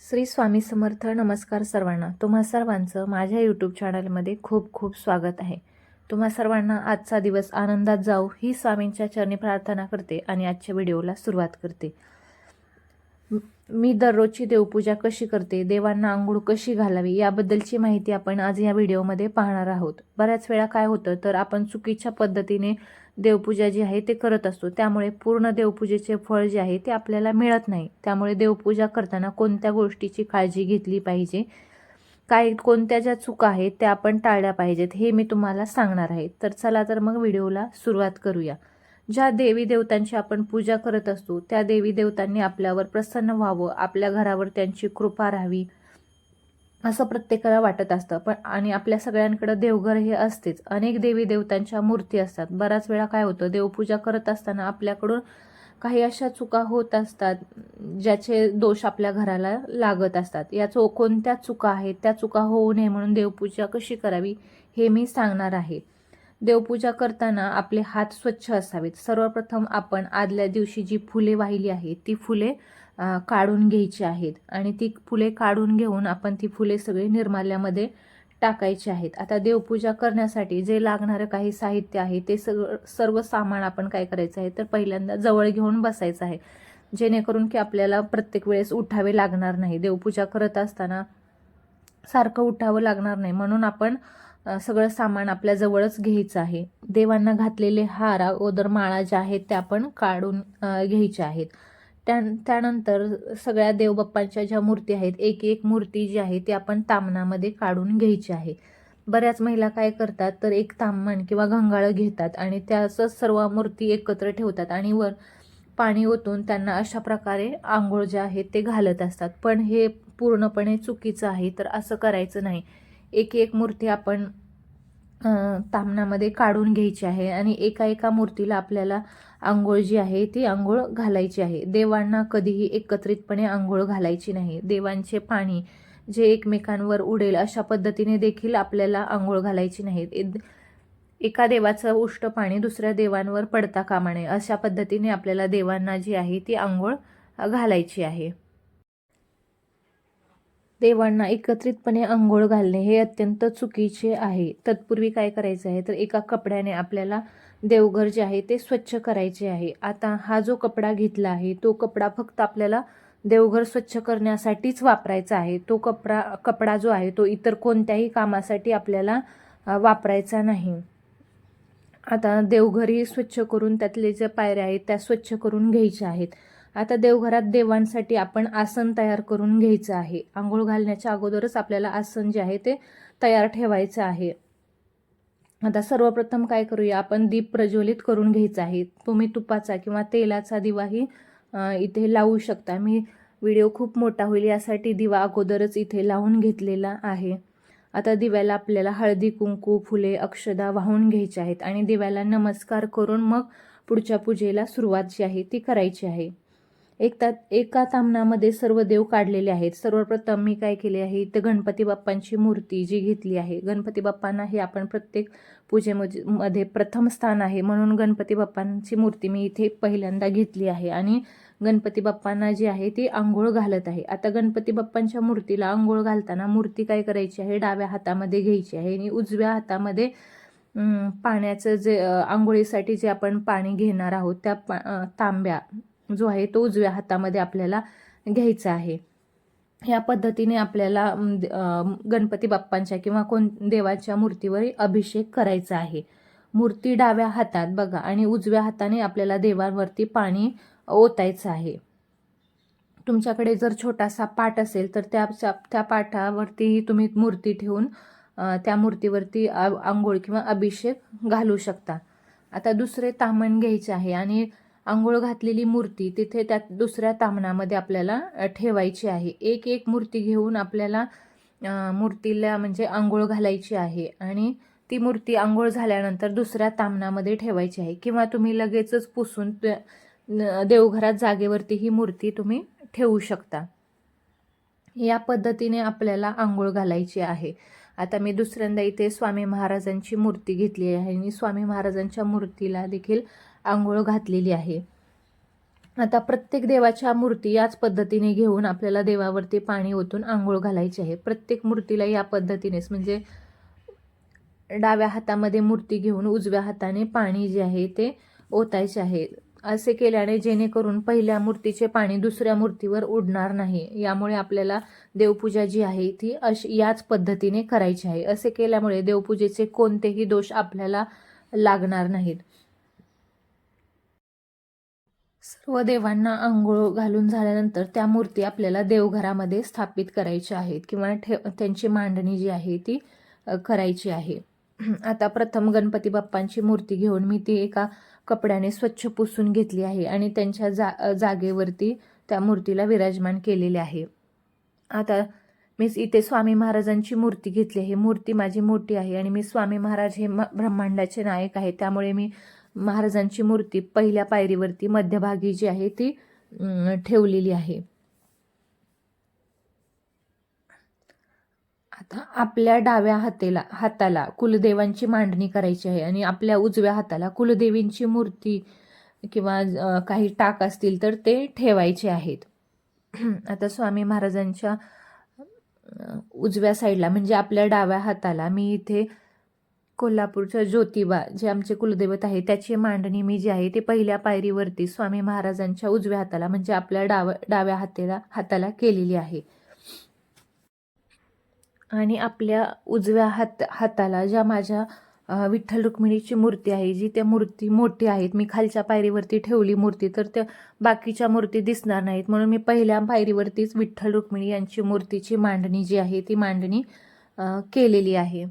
श्री स्वामी समर्थ नमस्कार सर्वांना. तुम्हा सर्वांचं माझ्या यूट्यूब चॅनलमध्ये खूप खूप स्वागत आहे. तुम्हा सर्वांना आजचा दिवस आनंदात जाऊ ही स्वामींच्या चरणी प्रार्थना करते आणि आजच्या व्हिडिओला सुरुवात करते. मी दररोजची देवपूजा कशी करते देवांना आंघोळ कशी घालावी याबद्दलची माहिती आपण आज या व्हिडिओमध्ये पाहणार आहोत. बऱ्याच वेळा काय होतं तर आपण चुकीच्या पद्धतीने देवपूजा जी आहे ते करत असतो. त्यामुळे पूर्ण देवपूजेचे फळ जे आहे ते आपल्याला मिळत नाही. त्यामुळे देवपूजा करताना कोणत्या गोष्टीची काळजी घेतली पाहिजे? काय कोणत्या ज्या चुका आहेत त्या आपण टाळल्या पाहिजेत हे मी तुम्हाला सांगणार आहे. तर चला तर मग व्हिडिओला सुरुवात करूया. ज्या देवी देवतांची आपण पूजा करत असतो त्या देवी देवतांनी आपल्यावर प्रसन्न व्हावं आपल्या घरावर त्यांची कृपा राहावी. असं प्रत्येकाला वाटत असतं. पण आणि आपल्या सगळ्यांकडं देवघर हे असतेच. अनेक देवी देवतांच्या मूर्ती असतात. बराच वेळा काय होतं देवपूजा करत असताना आपल्याकडून काही अशा चुका होत असतात ज्याचे दोष आपल्या घराला लागत असतात. या चो कोणत्या चुका आहेत त्या चुका होऊ नये म्हणून देवपूजा कशी करावी हे मी सांगणार आहे. देवपूजा करताना आपले हात स्वच्छ असावेत. सर्वप्रथम आपण आदल्या दिवशी जी फुले वाहिली आहेत ती फुले काढून घ्यायची आहेत. आणि ती फुले काढून घेऊन आपण ती फुले सगळी निर्माल्यामध्ये टाकायची आहेत. आता देवपूजा करण्यासाठी जे लागणारं काही साहित्य आहे ते सगळं सर्व सामान आपण काय करायचं आहे तर पहिल्यांदा जवळ घेऊन बसायचं आहे. जेणेकरून की आपल्याला प्रत्येक वेळेस उठावे लागणार नाही. देवपूजा करत असताना सारखं उठावं लागणार नाही. म्हणून आपण सगळं सामान आपल्या जवळच घ्यायचं आहे. देवांना घातलेले हार अगोदर माळा ज्या आहेत त्या आपण काढून घ्यायच्या आहेत. त्या त्यानंतर सगळ्या देवबाप्पांच्या ज्या मूर्ती आहेत एक एक मूर्ती जी आहे ती आपण तामणामध्ये काढून घ्यायची आहे. बऱ्याच महिला काय करतात तर एक ताम्हण किंवा गंगाळं घेतात आणि त्याच सर्व मूर्ती एकत्र ठेवतात आणि वर पाणी ओतून त्यांना अशा प्रकारे आंघोळ जे आहे ते घालत असतात. पण हे पूर्णपणे चुकीचं आहे तर असं करायचं नाही. एक एक मूर्ती आपण तामणामध्ये काढून घ्यायची आहे आणि एका एका मूर्तीला आपल्याला आंघोळ जी आहे ती आंघोळ घालायची आहे. देवांना कधीही एकत्रितपणे आंघोळ घालायची नाही. देवांचे पाणी जे एकमेकांवर उडेल अशा पद्धतीने देखील आपल्याला आंघोळ घालायची नाही. एका देवाचं उष्ट पाणी दुसऱ्या देवांवर पडता कामा नये. अशा पद्धतीने आपल्याला देवांना जी आहे ती आंघोळ घालायची आहे. देवांना एकत्रितपणे आंघोळ घालणे हे अत्यंत चुकीचे आहे. तत्पूर्वी काय करायचं आहे? तर एका कपड्याने आपल्याला देवघर जे आहे ते स्वच्छ करायचे आहे. आता हा जो कपडा घेतला आहे तो कपडा फक्त आपल्याला देवघर स्वच्छ करण्यासाठीच वापरायचा आहे. तो कपडा कपडा जो आहे तो इतर कोणत्याही कामासाठी आपल्याला वापरायचा नाही. आता देवघरही स्वच्छ करून त्यातले ज्या पायऱ्या आहेत त्या स्वच्छ करून घ्यायच्या आहेत. आता देवघरात देवांसाठी आपण आसन तयार करून घ्यायचं आहे. आंघोळ घालण्याच्या अगोदरच आपल्याला आसन जे आहे ते तयार ठेवायचं आहे. आता सर्वप्रथम काय करूया आपण दीप प्रज्वलित करून घ्यायचा आहे. तुम्ही तुपाचा किंवा तेलाचा दिवाही इथे लावू शकता. मी व्हिडिओ खूप मोठा होईल यासाठी दिवा अगोदरच इथे लावून घेतलेला आहे. आता दिव्याला आपल्याला हळदी कुंकू फुले अक्षदा वाहून घ्यायच्या आहेत आणि दिव्याला नमस्कार करून मग पुढच्या पूजेला सुरुवात जी आहे ती करायची आहे. एक ता एका तामणामध्ये सर्व देव काढलेले आहेत. सर्वप्रथम मी काय केले आहे? इथं गणपती बाप्पांची मूर्ती जी घेतली आहे. गणपती बाप्पांना हे आपण प्रत्येक पूजेमध्ये मध्ये प्रथम स्थान आहे. म्हणून गणपती बाप्पांची मूर्ती मी इथे पहिल्यांदा घेतली आहे. आणि गणपती बाप्पांना जी आहे ती आंघोळ घालत आहे. आता गणपती बाप्पांच्या मूर्तीला आंघोळ घालताना मूर्ती काय करायची आहे? डाव्या हातामध्ये घ्यायची आहे. आणि उजव्या हातामध्ये पाण्याचं जे आंघोळीसाठी जे आपण पाणी घेणार आहोत त्या पा तांब्या जो आहे तो उजव्या हातामध्ये आपल्याला घ्यायचा आहे. या पद्धतीने आपल्याला गणपती बाप्पांच्या किंवा कोण देवाच्या मूर्तीवर अभिषेक करायचा आहे. मूर्ती डाव्या हातात बघा आणि उजव्या हाताने आपल्याला देवांवरती पाणी ओतायचं आहे. तुमच्याकडे जर छोटासा पाट असेल तर त्या त्या पाठावरतीही तुम्ही मूर्ती ठेवून त्या मूर्तीवरती आंघोळ किंवा अभिषेक घालू शकता. आता दुसरे तामण घ्यायचे आहे आणि आंघोळ घातलेली मूर्ती तिथे त्या दुसऱ्या तामणामध्ये आपल्याला ठेवायची आहे. एक एक मूर्ती घेऊन आपल्याला मूर्तीला म्हणजे आंघोळ घालायची आहे आणि ती मूर्ती आंघोळ झाल्यानंतर दुसऱ्या तामणामध्ये ठेवायची आहे. किंवा तुम्ही लगेचच पुसून देवघरात जागेवरती ही मूर्ती तुम्ही ठेवू शकता. या पद्धतीने आपल्याला आंघोळ घालायची आहे. आता मी दुसऱ्यांदा इथे स्वामी महाराजांची मूर्ती घेतली आहे आणि स्वामी महाराजांच्या मूर्तीला देखील आंघोळ घातलेली आहे. आता प्रत्येक देवाच्या मूर्ती याच पद्धतीने घेऊन आपल्याला देवावरती पाणी ओतून आंघोळ घालायची आहे. प्रत्येक मूर्तीला या पद्धतीनेच म्हणजे डाव्या हातामध्ये मूर्ती घेऊन उजव्या हाताने पाणी जे आहे ते ओतायचे आहे. असे केल्याने जेणेकरून पहिल्या मूर्तीचे पाणी दुसऱ्या मूर्तीवर उडणार नाही. यामुळे आपल्याला देवपूजा जी आहे ती अशी याच पद्धतीने करायची आहे. असे केल्यामुळे देवपूजेचे कोणतेही दोष आपल्याला लागणार नाहीत. सर्व देवांना आंघोळ घालून झाल्यानंतर त्या मूर्ती आपल्याला देवघरामध्ये स्थापित करायच्या आहेत किंवा ठेव त्यांची मांडणी जी आहे ती करायची आहे. आता प्रथम गणपती बाप्पांची मूर्ती घेऊन मी ती एका कपड्याने स्वच्छ पुसून घेतली आहे आणि त्यांच्या जा जागेवरती त्या मूर्तीला विराजमान केलेले आहे. आता मी इथे स्वामी महाराजांची मूर्ती घेतली आहे. मूर्ती माझी मोठी आहे आणि मी स्वामी महाराज हे म ब्रह्मांडाचे नायक आहे. त्यामुळे मी महाराजांची मूर्ती पहिल्या पायरीवरती मध्यभागी जी आहे ती ठेवलेली आहे. आता आपल्या डाव्या हातेला हाताला कुलदेवांची मांडणी करायची आहे आणि आपल्या उजव्या हाताला कुलदेवींची मूर्ती किंवा काही टाक असतील तर ते ठेवायचे आहेत. आता स्वामी महाराजांच्या उजव्या साईडला म्हणजे आपल्या डाव्या हाताला मी इथे कोल्हापूरच्या ज्योतिबा जे आमचे कुलदैवत आहे त्याची मांडणी मी जी आहे ते पहिल्या पायरीवरती स्वामी महाराजांच्या उजव्या हाताला म्हणजे आपल्या डाव डाव्या हातेला हाताला केलेली आहे. आणि आपल्या उजव्या हात हाताला ज्या माझ्या विठ्ठल रुक्मिणीची मूर्ती आहे जी त्या मूर्ती मोठी आहेत. मी खालच्या पायरीवरती ठेवली मूर्ती तर त्या बाकीच्या मूर्ती दिसणार नाहीत. म्हणून मी पहिल्या पायरीवरतीच विठ्ठल रुक्मिणी यांची मूर्तीची मांडणी जी आहे ती मांडणी केलेली आहे.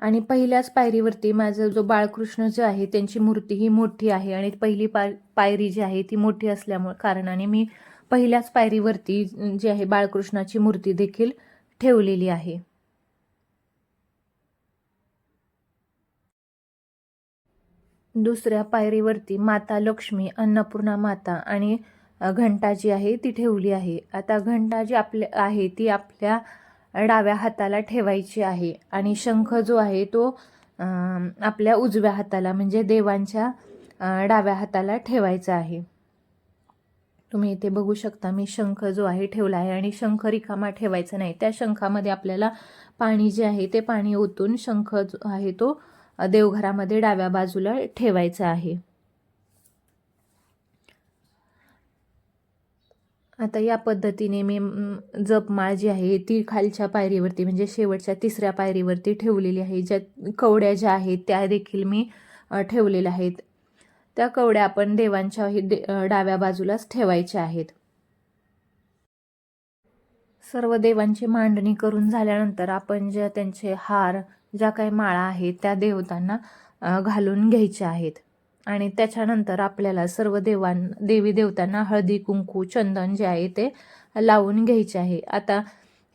आणि पहिल्याच पायरीवरती माझं जो बाळकृष्ण जे आहे त्यांची मूर्ती ही मोठी आहे. आणि पहिली पाय पायरी जी आहे ती मोठी असल्यामुळे कारणाने मी पहिल्याच पायरीवरती जी आहे बाळकृष्णाची मूर्ती देखील ठेवलेली आहे. दुसऱ्या पायरीवरती माता लक्ष्मी अन्नपूर्णा माता आणि घंटा जी आहे ती ठेवली आहे. आता घंटा जी आपल्या आहे ती आपल्या डाव्या हाताला ठेवायची आहे आणि शंख जो आहे तो आपल्या उजव्या हाताला म्हणजे देवांच्या डाव्या हाताला ठेवायचा आहे. तुम्ही इथे बघू शकता मी शंख जो आहे ठेवला आहे आणि शंख रिकामा ठेवायचा नाही. त्या शंखामध्ये आपल्याला पाणी जे आहे ते पाणी ओतून शंख जो आहे तो देवघरामध्ये डाव्या बाजूला ठेवायचा आहे. आता या पद्धतीने मी जपमाळ जी आहे ती खालच्या पायरीवरती म्हणजे शेवटच्या तिसऱ्या पायरीवरती ठेवलेली आहे. ज्या कवड्या ज्या आहेत त्या देखील मी ठेवलेल्या आहेत. त्या कवड्या आपण देवांच्या हे दे डाव्या बाजूलाच ठेवायच्या आहेत. सर्व देवांची मांडणी करून झाल्यानंतर आपण ज्या त्यांचे हार ज्या काही माळा आहेत त्या देवतांना घालून घ्यायच्या आहेत. आणि त्याच्यानंतर आपल्याला सर्व देवां देवी देवतांना हळदी कुंकू चंदन जे आहे ते लावून घ्यायचे आहे. आता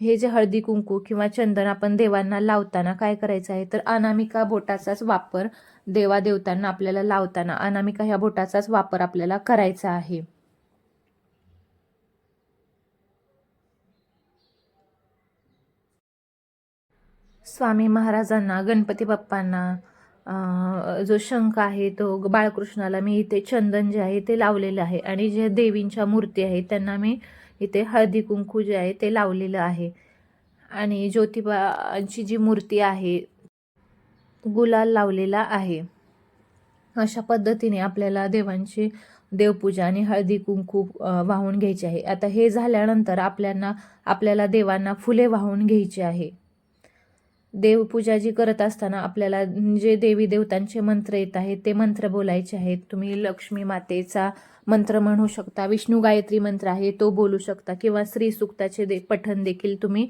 हे जे हळदी कुंकू किंवा चंदन आपण देवांना लावताना काय करायचं आहे? तर अनामिका बोटाचाच वापर देवादेवतांना आपल्याला लावताना अनामिका ह्या बोटाचाच वापर आपल्याला करायचा आहे. स्वामी महाराजांना गणपती बाप्पांना जो शंख आहे तो बाळकृष्णाला मी इथे चंदन जे आहे ते लावलेलं आहे आणि जे देवींच्या मूर्ती आहेत त्यांना मी इथे हळदी कुंकू जे आहे ते लावलेलं आहे. आणि ज्योतिबाची जी मूर्ती आहे गुलाल लावलेला आहे. अशा पद्धतीने आपल्याला देवांची देवपूजा आणि हळदी कुंकू वाहून घ्यायची आहे. आता हे झाल्यानंतर आपल्याला आपल्याला देवांना फुले वाहून घ्यायची आहे. देवपूजा जी करत असताना आपल्याला जे देवी देवतांचे मंत्र येत आहेत ते मंत्र बोलायचे आहेत. तुम्ही लक्ष्मी मातेचा मंत्र म्हणू शकता विष्णू गायत्री मंत्र आहे तो बोलू शकता किंवा श्री सुक्ताचे दे पठण देखील तुम्ही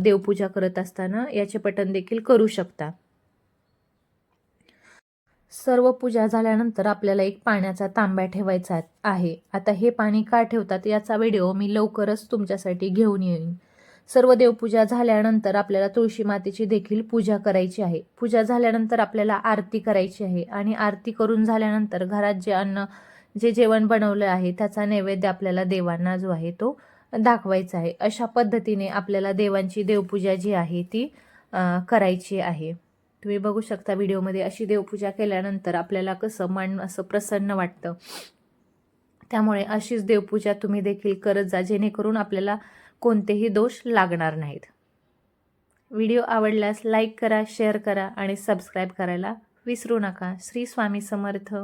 देवपूजा करत असताना याचे पठण देखील करू शकता. सर्व पूजा झाल्यानंतर आपल्याला एक पाण्याचा तांब्या ठेवायचा आहे. आता हे पाणी का ठेवतात याचा व्हिडिओ मी लवकरच तुमच्यासाठी घेऊन येईन. सर्व देवपूजा झाल्यानंतर आपल्याला तुळशी मातेची देखील पूजा करायची आहे. पूजा झाल्यानंतर आपल्याला आरती करायची आहे आणि आरती करून झाल्यानंतर घरात जे अन्न जे जेवण बनवलं आहे त्याचा नैवेद्य आपल्याला देवांना जो आहे तो दाखवायचा आहे. अशा पद्धतीने आपल्याला देवांची देवपूजा जी आहे ती करायची आहे. तुम्ही बघू शकता व्हिडिओमध्ये अशी देवपूजा केल्यानंतर आपल्याला कसं मन असं प्रसन्न वाटतं. त्यामुळे अशीच देवपूजा तुम्ही देखील करत जा जेणेकरून आपल्याला कोणतेही दोष लागणार नाहीत. व्हिडिओ आवडल्यास लाईक करा शेअर करा आणि सबस्क्राईब करायला विसरू नका. श्री स्वामी समर्थ.